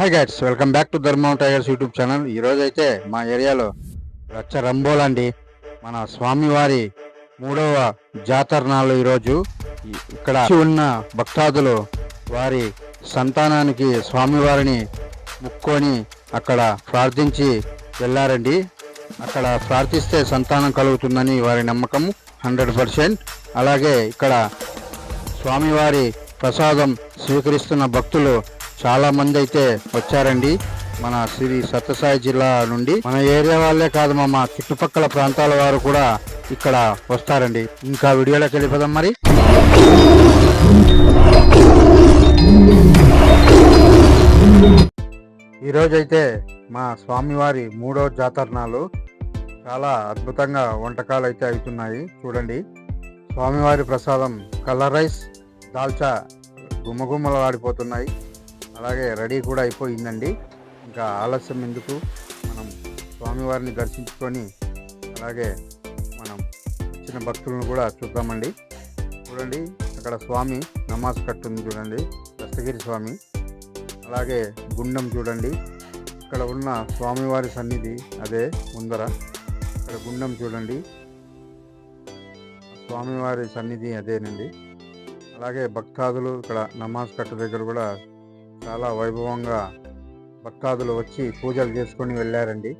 Hi guys welcome back to Dharmam tigers YouTube channel ఈరోజు అయితే మా ఏరియాలో రచ్చ రంబోల్ అండి. మన స్వామివారి మూడవ జాతర నాలు ఈరోజు. ఇక్కడ ఉన్న భక్తాదులు వారి సంతానానికి స్వామివారిని ముక్కొని అక్కడ ప్రార్థించి వెళ్ళారండి. అక్కడ ప్రార్థిస్తే సంతానం కలుగుతుందని వారి నమ్మకం హండ్రెడ్ పర్సెంట్. అలాగే ఇక్కడ స్వామివారి ప్రసాదం స్వీకరిస్తున్న భక్తులు చాలా మంది అయితే వచ్చారండి. మన శ్రీ సత్యసాయి జిల్లా నుండి. మన ఏరియా వాళ్ళే కాదు మా చుట్టుపక్కల ప్రాంతాల వారు కూడా ఇక్కడ వస్తారండి. ఇంకా వీడియోలోకి వెళ్ళిపోదాం మరి. ఈరోజైతే మా స్వామివారి మూడో జాతరణాలు చాలా అద్భుతంగా వంటకాలు అయితే అవుతున్నాయి. చూడండి. స్వామివారి ప్రసాదం కలర్ రైస్ దాల్చా గుమ్మగుమ్మలు ఆడిపోతున్నాయి అలాగే రెడీ కూడా అయిపోయిందండి. ఇంకా ఆలస్యం ఎందుకు? మనం స్వామివారిని దర్శించుకొని అలాగే మనం వచ్చిన భక్తులను కూడా చూద్దామండి. చూడండి. అక్కడ స్వామి నమాజ్ కట్టుంది చూడండి. దస్తగిరి స్వామి. అలాగే గుండం చూడండి. ఇక్కడ ఉన్న స్వామివారి సన్నిధి అదే ముందర. ఇక్కడ గుండం చూడండి. స్వామివారి సన్నిధి అదేనండి. అలాగే భక్తాదులు ఇక్కడ నమాజ్ కట్ట దగ్గర కూడా చాలా వైభవంగా భక్తాదులు వచ్చి పూజలు చేసుకొని వెళ్ళారండి.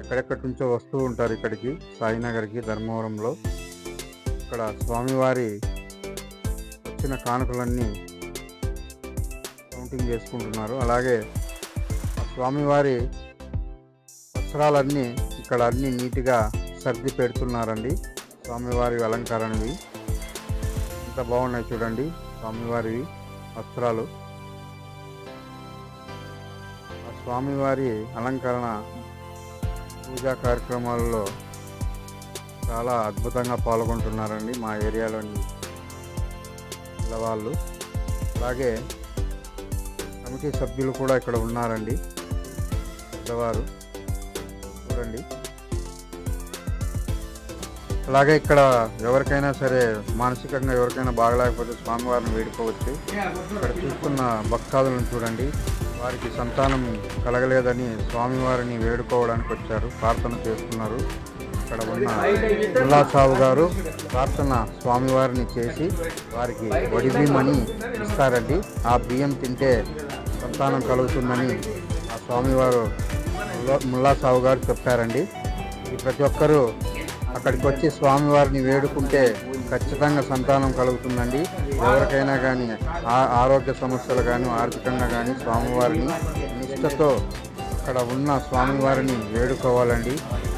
ఎక్కడెక్కడి నుంచో వస్తూ ఉంటారు ఇక్కడికి సాయినగర్కి ధర్మవరంలో. ఇక్కడ స్వామివారి వచ్చిన కానుకలన్నీ కౌంటింగ్ చేసుకుంటున్నారు. అలాగే స్వామివారి వస్త్రాలన్నీ ఇక్కడ అన్నీ నీట్గా సర్ది పెడుతున్నారండి. స్వామివారి అలంకరణవి ఎంత బాగున్నాయి చూడండి స్వామివారివి వస్త్రాలు. ఆ స్వామివారి అలంకరణ పూజా కార్యక్రమాలలో చాలా అద్భుతంగా పాల్గొంటున్నారండి మా ఏరియాలోని పిల్లవాళ్ళు. అలాగే కమిటీ సభ్యులు కూడా ఇక్కడ ఉన్నారండి. పెద్దవారు. చూడండి. అలాగే ఇక్కడ ఎవరికైనా సరే మానసికంగా ఎవరికైనా బాగలేకపోతే స్వామివారిని వేడుకోవచ్చు. ఇక్కడ చూస్తున్న భక్తాదులను చూడండి. వారికి సంతానం కలగలేదని స్వామివారిని వేడుకోవడానికి వచ్చారు. ప్రార్థన చేస్తున్నారు. ఇక్కడ ఉన్న ముల్లా గారు ప్రార్థన స్వామివారిని చేసి వారికి వడి బియ్యమని ఇస్తారండి. ఆ బియ్యం తింటే సంతానం కలుగుతుందని ఆ స్వామివారు ముల్లాసావు గారు చెప్పారండి. ప్రతి ఒక్కరూ అక్కడికి వచ్చి స్వామివారిని వేడుకుంటే ఖచ్చితంగా సంతానం కలుగుతుందండి. ఎవరికైనా కానీ ఆరోగ్య సమస్యలు కానీ ఆర్థికంగా కానీ స్వామివారిని నిష్టతో అక్కడ ఉన్న స్వామివారిని వేడుకోవాలండి.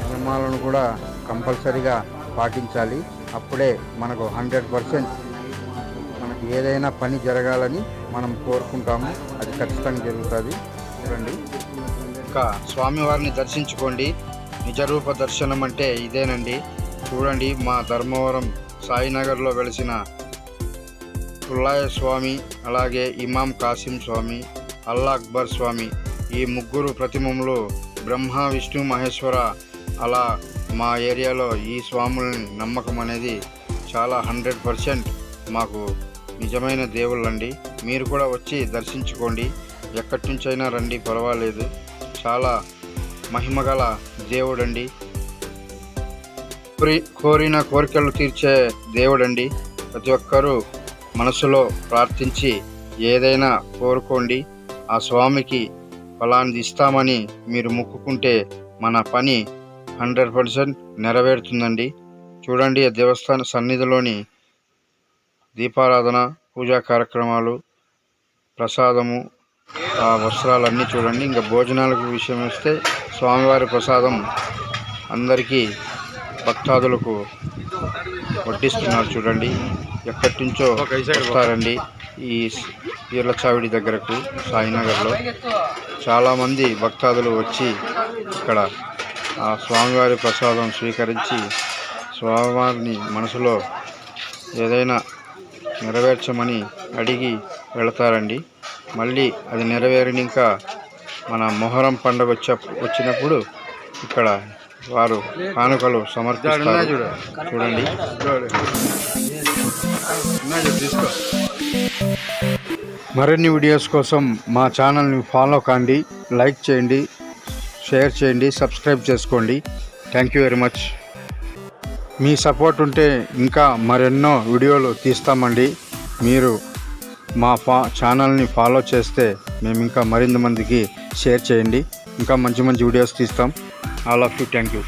నియమాలను కూడా కంపల్సరిగా పాటించాలి. అప్పుడే మనకు హండ్రెడ్ పర్సెంట్ మనకి ఏదైనా పని జరగాలని మనం కోరుకుంటాము. అది ఖచ్చితంగా జరుగుతుంది. చూడండి. ఇంకా స్వామివారిని దర్శించుకోండి. నిజరూప దర్శనం అంటే ఇదేనండి. చూడండి మా ధర్మవరం సాయినగర్లో వెలిసిన పుల్లాయ స్వామి అలాగే ఇమాం కాసిం స్వామి అల్లా అక్బర్ స్వామి ఈ ముగ్గురు ప్రతిమములు బ్రహ్మ విష్ణు మహేశ్వర అలా మా ఏరియాలో ఈ స్వాములని నమ్మకం అనేది చాలా హండ్రెడ్ పర్సెంట్ మాకు నిజమైన దేవుళ్ళండి. మీరు కూడా వచ్చి దర్శించుకోండి. ఎక్కడి నుంచైనా రండి పర్వాలేదు. చాలా మహిమగల దేవుడండి. కోరిన కోరికలు తీర్చే దేవుడండి. ప్రతి ఒక్కరూ మనసులో ప్రార్థించి ఏదైనా కోరుకోండి. ఆ స్వామికి ఫలాన్ని ఇస్తామని మీరు మొక్కుకుంటే మన పని హండ్రెడ్ పర్సెంట్ నెరవేరుతుందండి. చూడండి ఆ దేవస్థాన సన్నిధిలోని దీపారాధన పూజా కార్యక్రమాలు ప్రసాదము ఆ వస్త్రాలన్నీ చూడండి. ఇంకా భోజనాలకు విషయం వస్తే స్వామివారి ప్రసాదం అందరికీ భక్తాదులకు వడ్డిస్తున్నారు చూడండి. ఎక్కడి నుంచో వస్తారండి ఈ ఈర్లచావిడి దగ్గరకు సాయినగర్లో. చాలామంది భక్తాదులు వచ్చి ఇక్కడ ఆ స్వామివారి ప్రసాదం స్వీకరించి స్వామివారిని మనసులో ఏదైనా నెరవేర్చమని అడిగి వెళతారండి. మళ్ళీ అది నెరవేరిన ఇంకా మన మొహరం పండుగ వచ్చ వచ్చినప్పుడు ఇక్కడ వారు కానుకలు సమర్పిస్తారు. చూడండి. మరిన్ని వీడియోస్ కోసం మా ఛానల్ని ఫాలో కాండి లైక్ చేయండి షేర్ చేయండి సబ్స్క్రైబ్ చేసుకోండి. Thank you very much. Me support ఉంటే ఇంకా మరెన్నో వీడియోలు తీస్తామండి. మీరు మా ఫా ఛానల్ని ఫాలో చేస్తే మేము ఇంకా మరింత మందికి షేర్ చేయండి. ఇంకా మంచి మంచి వీడియోస్ తీస్తాం. All of you. Thank you.